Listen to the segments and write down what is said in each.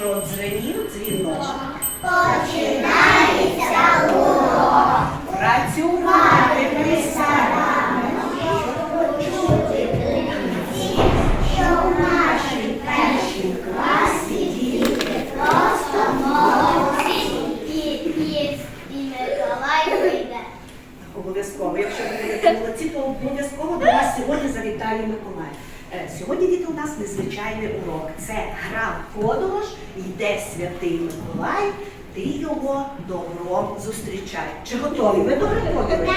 продзвенів дзвіночок. Починається урок. Працювати присадами. Почути що в нашій першій класі діти просто молодці. І, і, і Миколай вийде. Обов'язково, якщо ви будете молодці, то обов'язково до нас сьогодні завітає Миколай. Е, Сьогодні діти у нас незвичайний урок. Це гра в подорож, йде святий Миколай, ти його добром зустрічай. Чи готові ви до гри в подорож?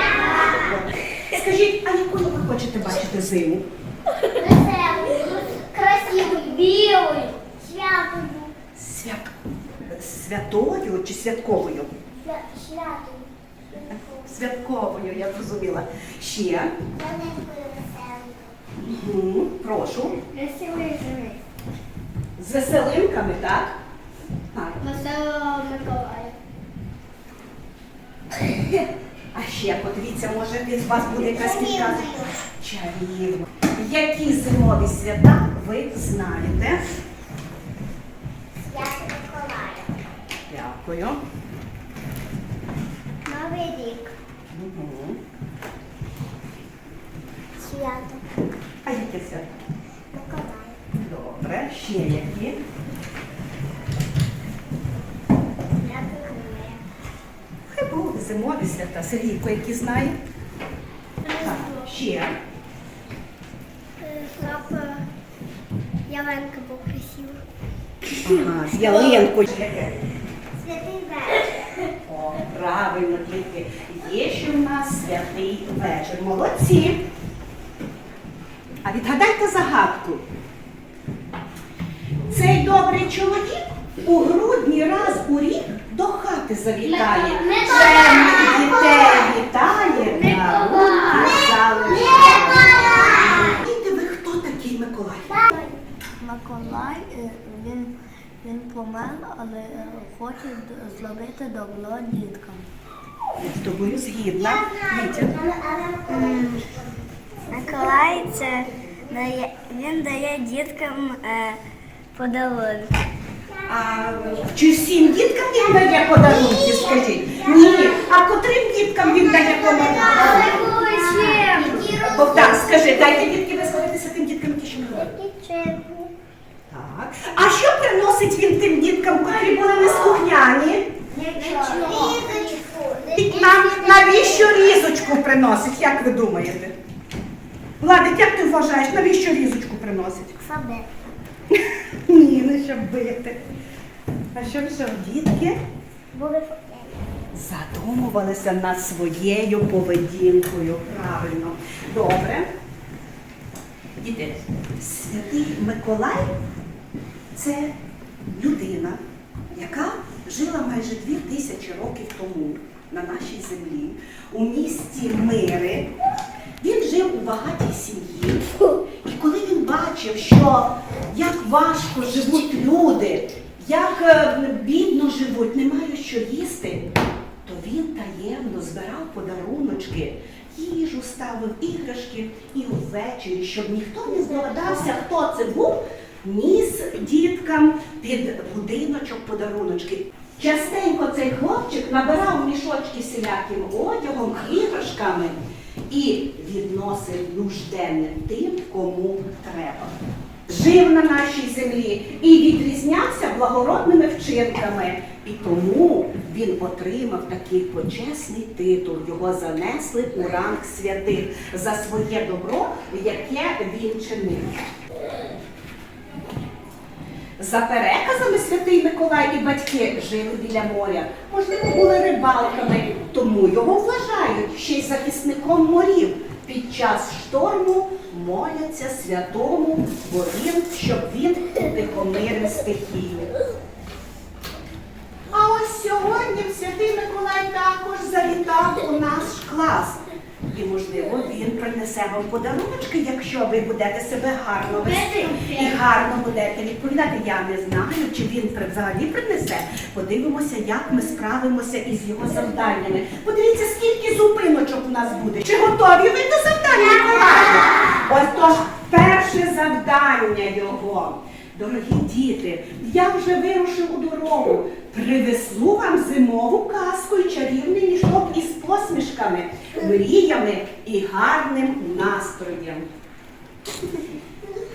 Скажіть, а якою ви хочете бачити зиму? Веселий, красивий, білий, святий, Свят... Святою чи святковою? святий. Святковою, я зрозуміла. Ще. Маленький Мгм, Прошу. З веселинками, так? Так. Веселого Миколая. А ще подивіться, може від вас буде якась підказка. Чарівно. Які зимові свята ви знаєте? Святий Миколая. Дякую. Новий рік. Мгм. Свято. А яке свято? Добре. Ще які? Хай будуть зимові свята. Сергійко, які знає? Так. Ще. Щоб Яленка красивий. Ага, з ялинкою. Святий вечір. О, правильно, дітки. Є ще в нас святий вечір. Молодці. Відгадайте загадку. Цей добрий чоловік у грудні раз у рік до хати завітає. Чемних дітей вітає, на руки залишає. Діти, ви хто такий Миколай? Миколай, е, він, він помер, але е, хоче зробити добро діткам. З тобою згідна. Миколай це він дає діткам е, подарунки. А чи всім діткам він дає подарунки, скажіть? Ні. А котрим діткам він дає подарунки? Богдан, скажи, дайте дітки висловитися тим діткам, які ще не говорять. Так. А що приносить він тим діткам, котрі були неслухняні? Нам навіщо різочку приносить? Як ви думаєте? Владик, як ти вважаєш, навіщо різочку приносить? Саби. Ні, не щоб бити. А щоб що, дітки? Буде задумувалися над своєю поведінкою. Правильно. Добре. Діти, святий Миколай це людина, яка жила майже дві тисячі років тому на нашій землі у місті Мири. Він жив у багатій сім'ї. І коли він бачив, що як важко живуть люди, як е, бідно живуть, не мають що їсти, то він таємно збирав подаруночки, їжу ставив іграшки і увечері, щоб ніхто не здогадався, хто це був, ніс діткам під будиночок подаруночки. Частенько цей хлопчик набирав мішочки всіляким одягом, іграшками і відносив нужденним тим, кому треба. Жив на нашій землі і відрізнявся благородними вчинками. І тому він отримав такий почесний титул. Його занесли у ранг святих за своє добро, яке він чинив. За переказами святий Миколай і батьки жили біля моря, можливо, були рибалками, тому його вважають ще й захисником морів. Під час шторму моляться святому, бо щоб він утихомирив стихію. А ось сьогодні святий Миколай також завітав у наш клас. І, можливо, він принесе вам подаруночки, якщо ви будете себе гарно вести і гарно будете відповідати. Я не знаю, чи він взагалі принесе. Подивимося, як ми справимося із його завданнями. Подивіться, скільки зупиночок у нас буде. Чи готові ви до завдання? Ось тож перше завдання його. Дорогі діти, я вже вирушив у дорогу. Привезу вам зимову казку і чарівний мішок із посмішками, мріями і гарним настроєм.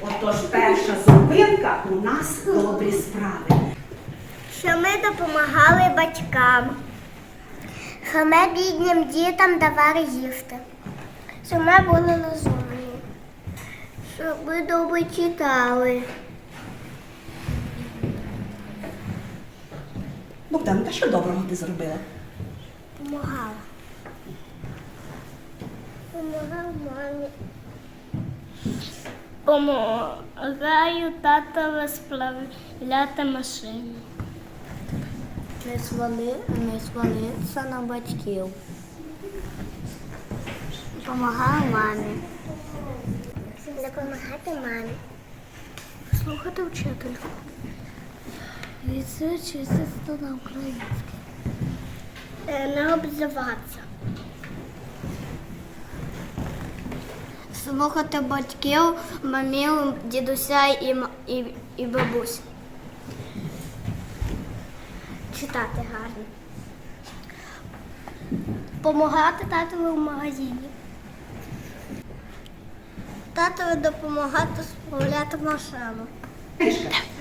Отож, перша зупинка у нас добрі справи. Що ми допомагали батькам. Що ми біднім дітям давали їсти. Що ми були розумні. Що ми добре читали. Богдан, та що доброго ти зробила? Помагала. Помагав мамі. Помагаю татові справляти машину. Не свали, не свалитися на батьків. Помагаю мамі. Допомагати мамі. Слухати вчительку. Відсучитися на українське. Не обзиватися. Слухати батьків, мамів, дідуся і, і, і бабусь. Читати гарно. Помагати татові в магазині. Татові допомагати справляти машину.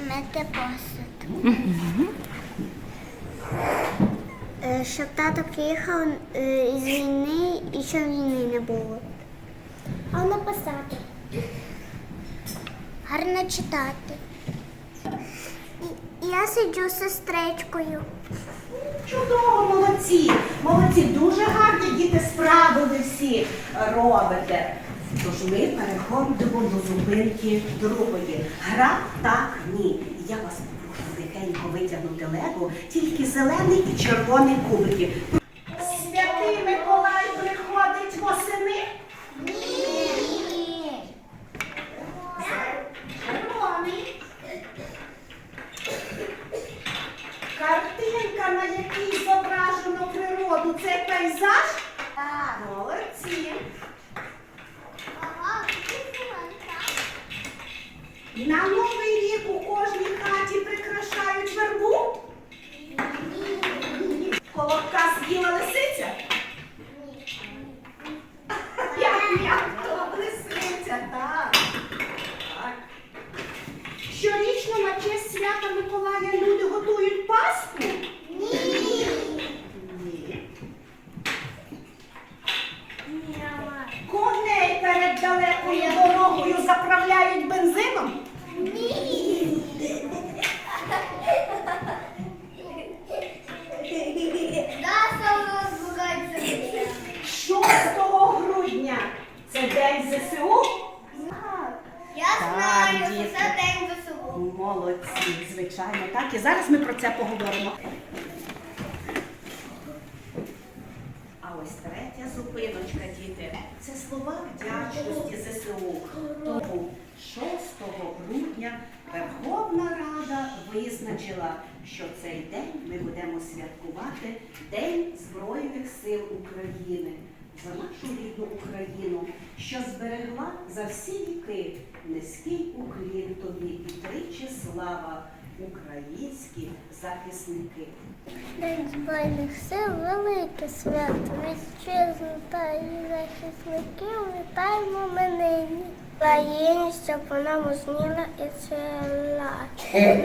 Мити посуд. Е, Щоб тато приїхав е, із війни і щоб війни не було. А написати. Гарно читати. Я сиджу з сестричкою. Чудово, молодці! Молодці, дуже гарні діти справи ви всі робите. Тож ми переходимо до зупинки другої. Гра так ні. Я вас попрошу витягнути лего, тільки зелений і червоний кубики. Святий Миколай приходить восени. Ні. Червоний. Картинка, на якій зображено природу, це пейзаж? Так. Молодці. Ага, На новий рік у кожній хаті прикрашають вербу. Колобка з'їла лисиця. Як м'яко, лисиця, так. так. Щорічно на честь свята Миколая люди готують Пасху? Ні. Коней перед далекою дорогою заправляють бензином? Ні. 6 грудня це день ЗСУ? Я Так, знаю, що дітки. це день ЗСУ. Звичайно, так. І зараз ми про це поговоримо. А ось третя зупиночка, діти. Це слова вдячності ЗСУ. Тому 6 грудня Верховна Рада визначила, що цей день ми будемо святкувати День Збройних сил України за нашу рідну Україну, що зберегла за всі віки низький уклін тобі і тричі слава українські захисники. День Збройних сил велике свято. Вітчизну та її захисників вітаємо ми нині. Україні, щоб вона музніла і цвіла.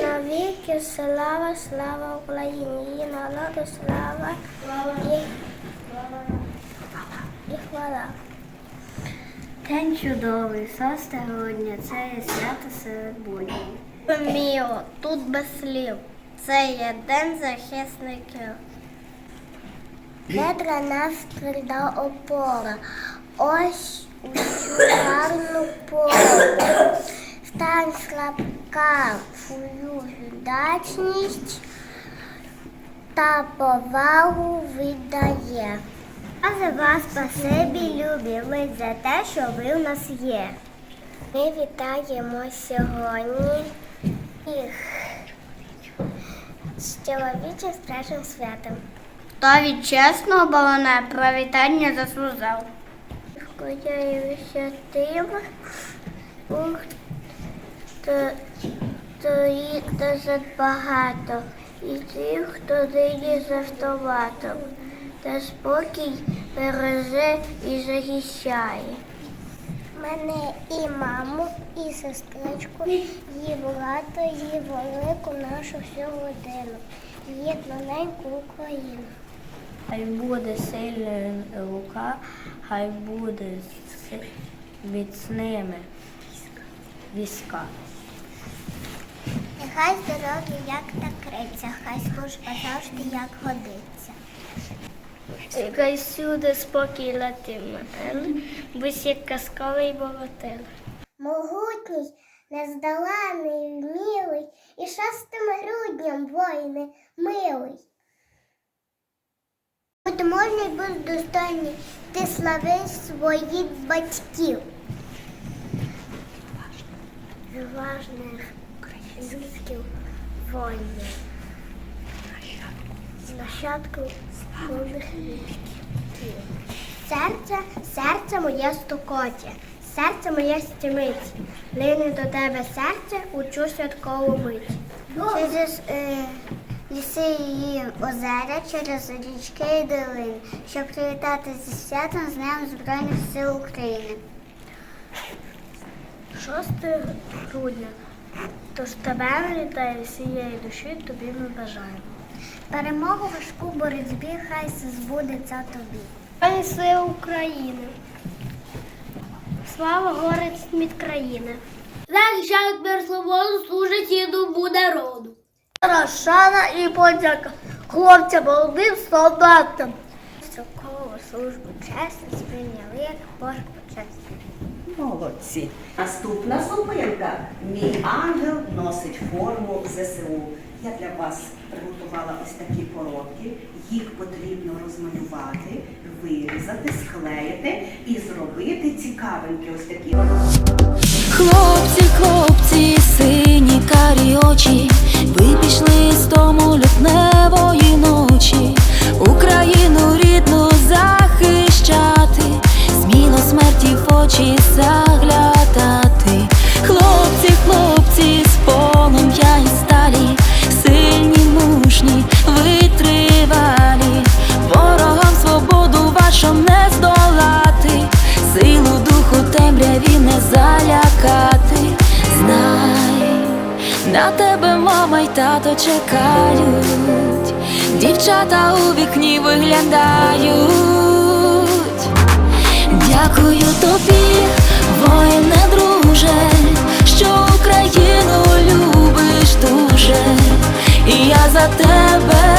Навіки слава, слава Україні, її народу слава і, і хвала. День чудовий, 6 грудня, це є свято серед буднів. Міло, тут без слів. Це є день захисників. Для нас тверда опора. Ось у цю гарну пору. Стань слабка свою вдячність та повагу віддає. А за вас спасибі, любі, ми за те, що ви в нас є. Ми вітаємо сьогодні їх з чоловічим страшним святом. Хто від чесного балане привітання заслужив. Скояюся тим, хто стоїть досить багато, і тих, хто нині з автоматом, та спокій береже і захищає. Мене і маму, і сестричку, і брата, і велику нашу всю родину, і маленьку Україну. Хай буде сильна рука, хай буде міцними війська. Нехай здоров'я як та криця, хай служба завжди як годиться. Хай всюди спокій латимете, будь як казковий богатир. Могутній, нездоланий, вмілий, і шостим грудням воїни милий. Будь можний, будь достойний, ти слави своїх батьків. Зважних українських воїнів. Віків. Серце, серце моє стукоті, серце моє стімить. Лине до тебе серце, учу святкову мить. Через е, ліси її озера, через річки і долини, щоб привітати зі святом з Днем Збройних сил України. 6 грудня. Тож тебе вітає всієї душі, тобі ми бажаємо. Перемогу важку боротьбі, хай все збудеться тобі. Пані сили України. Слава горець від країни. Захищають мир свободу, служать і добу народу. Шана і подяка хлопцям, молодим солдатам. Строкову службу чесно сприйняли, як Божу честь. Молодці. Наступна зупинка. Мій ангел носить форму ЗСУ. Я для вас приготувала ось такі коробки. Їх потрібно розмалювати, вирізати, склеїти і зробити цікавинки. Ось такі. Хлопці, хлопці, сині карі очі, ви пішли з тому лютневої ночі, Україну рідну захищати, сміло смерті в очі заглядати. Хлопці, хлопці, витривалі, ворогам свободу вашу не здолати, силу духу темряві не залякати. Знай, на тебе мама й тато чекають, дівчата у вікні виглядають. Дякую тобі, воїне друже, що Україну любиш дуже, і я за тебе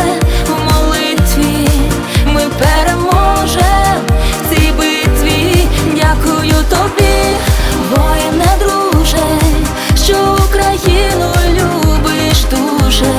цій битві. Дякую тобі, воїне друже, що Україну любиш дуже,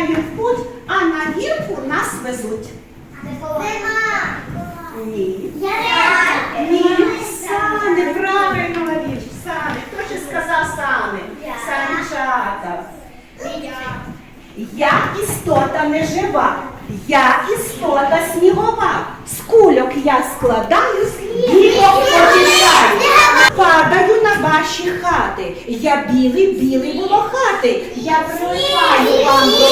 не рушають в путь, а на гірку нас везуть. Ні. Ні, сани, правильно говориш, сани. Хто ще сказав сани? Санчата. Я істота не жива, я істота снігова. З кульок я складаю, бігом потікаю. Падаю на ваші хати. Я білий, білий волохатий. Я прилипаю вам до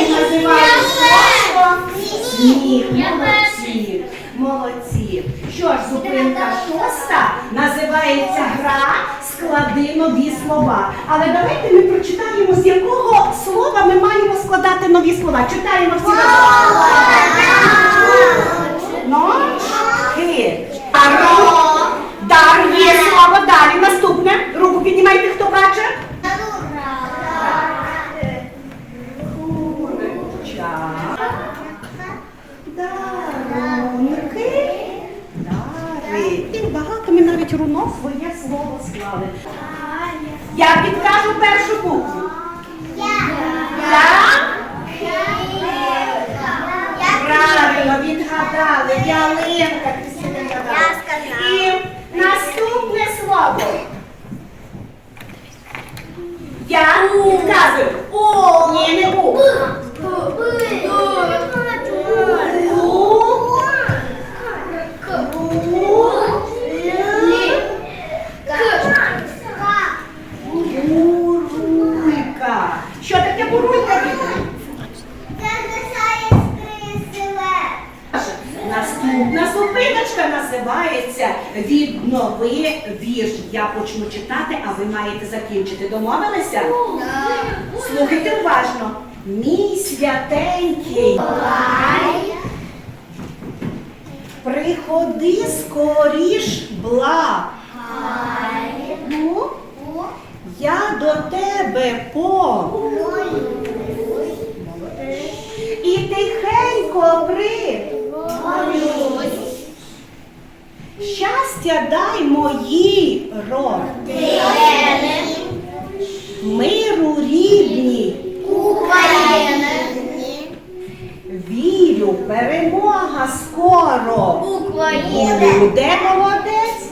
і називаю слово сніг. Молодці, молодці. Що ж, зупинка шоста називається гра склади нові слова. Але давайте ми прочитаємо, з якого слова ми маємо складати нові слова. Читаємо всі. Ночки. Дар. Дар є слово. Далі наступне. Руку піднімайте, хто бачить. Навіть руно своє слово склали. Я підкажу першу букву. Я? Правильно, відгадали. Ялинка. Кристина відгадала. Я. І наступне слово. Я підказую. О, ні, не у. Бурулька. Що таке бурулька, діти? Наступна зупиночка називається Віднови вірш. Я почну читати, а ви маєте закінчити. Домовилися? Слухайте уважно. Мій святенький. Приходи скоріш благ. Ну, я до тебе по. І тихенько при. Щастя дай мої родини. Миру рідні. Вірю, перемога скоро. Буде молодець.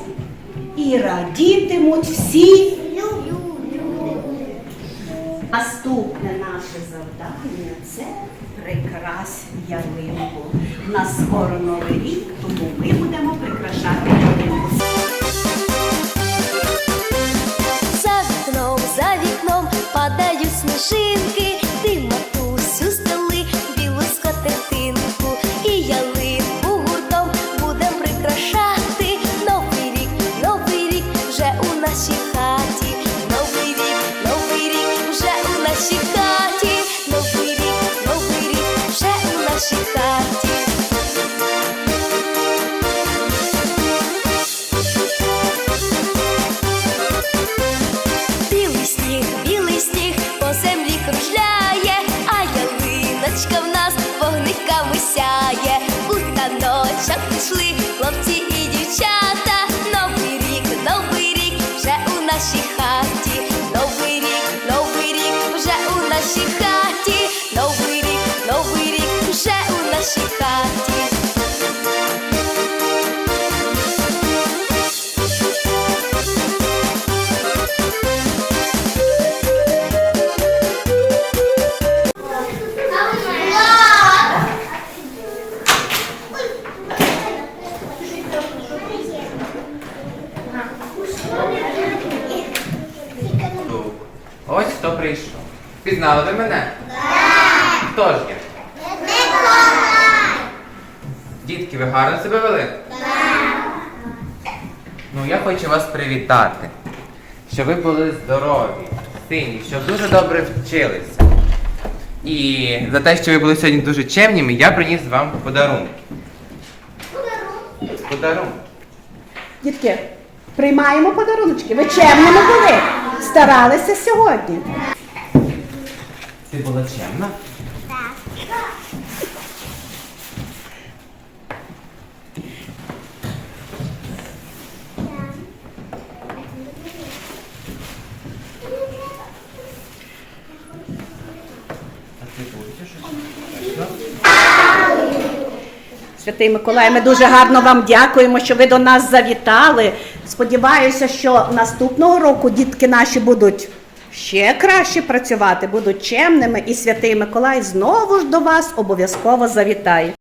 І радітимуть всі. Наступне наше завдання це прикрась ялинку. Нас скоро новий рік, тому ми будемо прикрашати ялиночка в нас вогниками сяє. У таночок пішли хлопці і дівчата. Новий рік, новий рік вже у нашій хаті. Новий рік, новий рік вже у нашій хаті. Пізнали ви мене? Хто ж я? Дітки, ви гарно себе вели? Ну, я хочу вас привітати. Щоб ви були здорові, сильні, щоб дуже добре вчилися. І за те, що ви були сьогодні дуже чемними, я приніс вам подарунки. Подарунки. Дітки, приймаємо подаруночки. Ви чемними були. Старалися сьогодні. Ти була чемна? Щось? Святий Миколай, ми дуже гарно вам дякуємо, що ви до нас завітали. Сподіваюся, що наступного року дітки наші будуть ще краще працювати, будуть чемними, і святий Миколай знову ж до вас обов'язково завітає.